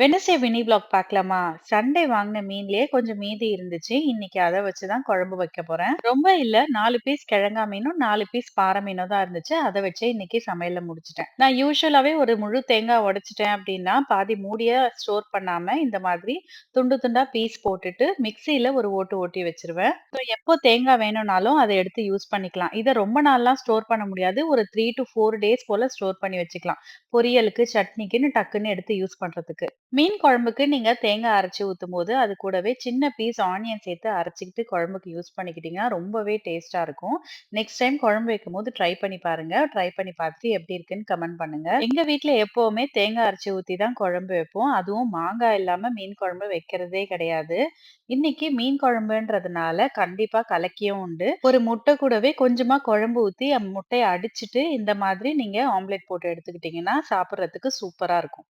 வெனசே mini vlog பார்க்கலாமா? Sunday வாங்கின மீன்லயே கொஞ்சம் மீதி இருந்துச்சு. இன்னைக்கு அதை வச்சு தான் குழம்பு வைக்க போறேன். ரொம்ப இல்ல நாலு பீஸ் கிழங்கா மீனும், நாலு பீஸ் பாறை மீனும் தான் இருந்துச்சு. அதை வச்சே இன்னைக்கு சமையல முடிச்சிட்டேன் நான் யூஸ்வலாவே ஒரு முழு தேங்காய் உடைச்சிட்டேன் அப்படின்னா பாதி மூடிய ஸ்டோர் பண்ணாம இந்த மாதிரி துண்டு துண்டா பீஸ் போட்டுட்டு மிக்சியில ஒரு ஓட்டு ஓட்டி வச்சிருவேன் ஸோ எப்போ தேங்காய் வேணும்னாலும் அதை எடுத்து யூஸ் பண்ணிக்கலாம். இதை ரொம்ப நாள்லாம் ஸ்டோர் பண்ண முடியாது. ஒரு த்ரீ டு ஃபோர் டேஸ் போல ஸ்டோர் பண்ணி வச்சுக்கலாம். பொரியலுக்கு, சட்னிக்குன்னு டக்குன்னு எடுத்து யூஸ் பண்றதுக்கு. மீன் குழம்புக்கு நீங்க தேங்காய் அரைச்சு ஊத்தும்போது, அது கூடவே சின்ன பீஸ் ஆனியன் சேர்த்து அரைச்சிக்கிட்டு குழம்புக்கு யூஸ் பண்ணிக்கிட்டீங்கன்னா, ரொம்பவே டேஸ்டா இருக்கும். நெக்ஸ்ட் டைம் குழம்பு வைக்கும்போது ட்ரை பண்ணி பாருங்க. ட்ரை பண்ணி பார்த்துட்டு எப்படி இருக்குன்னு கமெண்ட் பண்ணுங்க. எங்க வீட்ல எப்பவுமே தேங்காய் அரைச்சு ஊத்தி தான் குழம்பு வைப்போம். அதுவும் மாங்காய் இல்லாம மீன் குழம்பு வைக்கிறதே கிடையாது. இன்னைக்கு மீன் குழம்புன்றதுனால கண்டிப்பா கலக்கியும் உண்டு. ஒரு முட்டை கூடவே கொஞ்சமா குழம்பு ஊத்தி முட்டையை அடிச்சுட்டு இந்த மாதிரி நீங்க ஆம்லெட் போட்டு எடுத்துக்கிட்டீங்கன்னா, சாப்பிட்றதுக்கு சூப்பரா இருக்கும்.